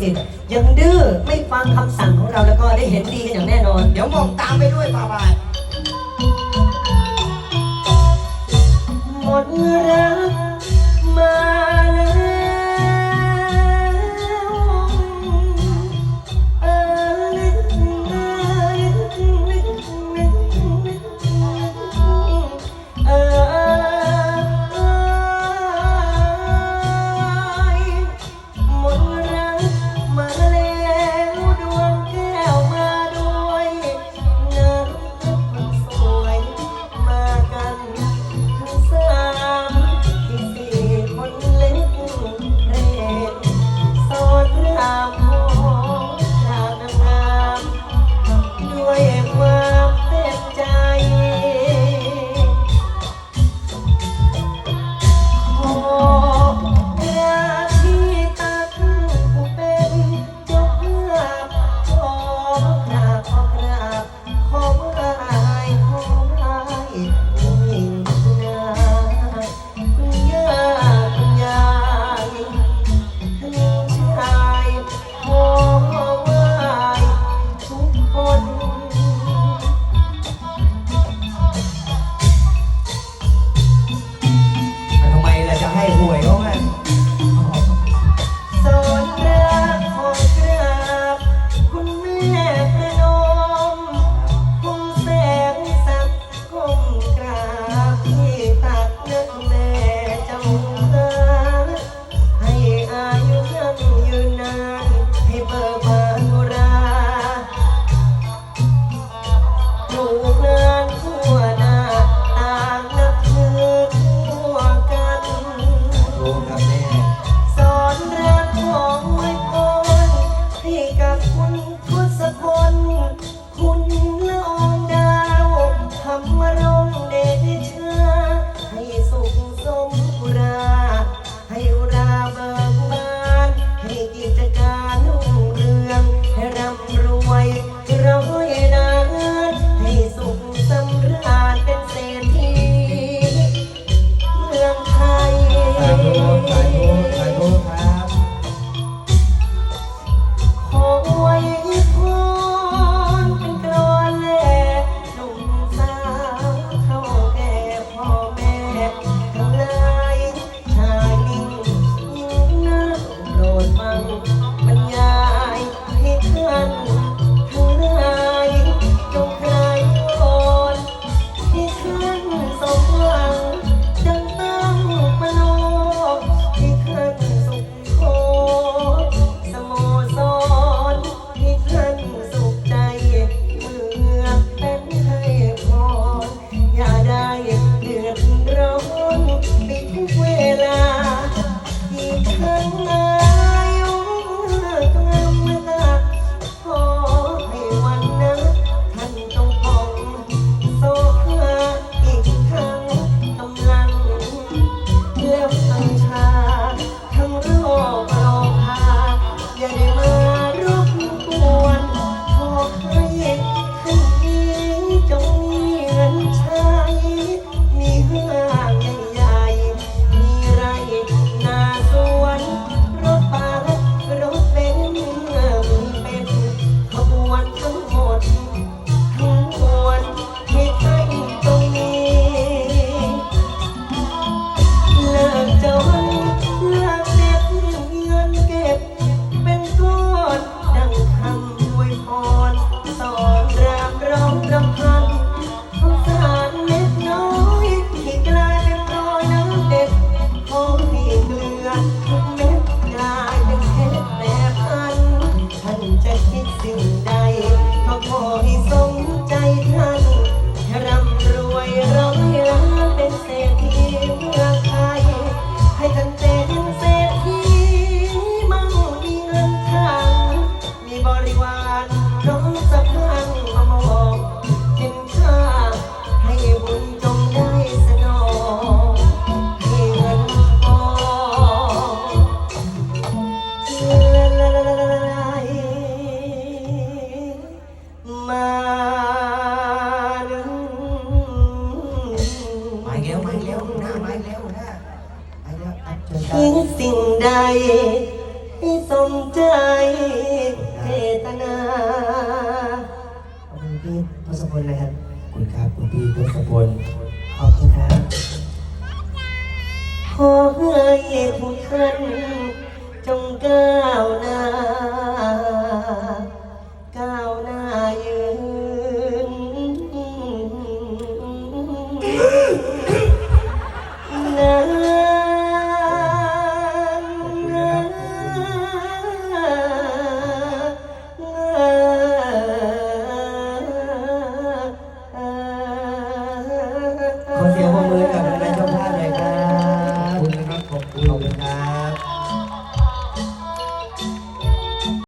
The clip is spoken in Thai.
สิทธิ์ยังดื้อไม่ฟังคำสั่งของเราแล้วก็ได้เห็นดีกันอย่างแน่นอน เดี๋ยวมองตามไปด้วยป่าวาย หมดรัก แล้วมาแล้วน้ามแล้วน้ทิ้วดสิ่งใด ให้สมใจเจตนาขอบคุณพี่ทศพลนะครับคุณครับคุณพี่ทศพลขอบคุณครับขอให้ทุกท่านจงก้าวหน้า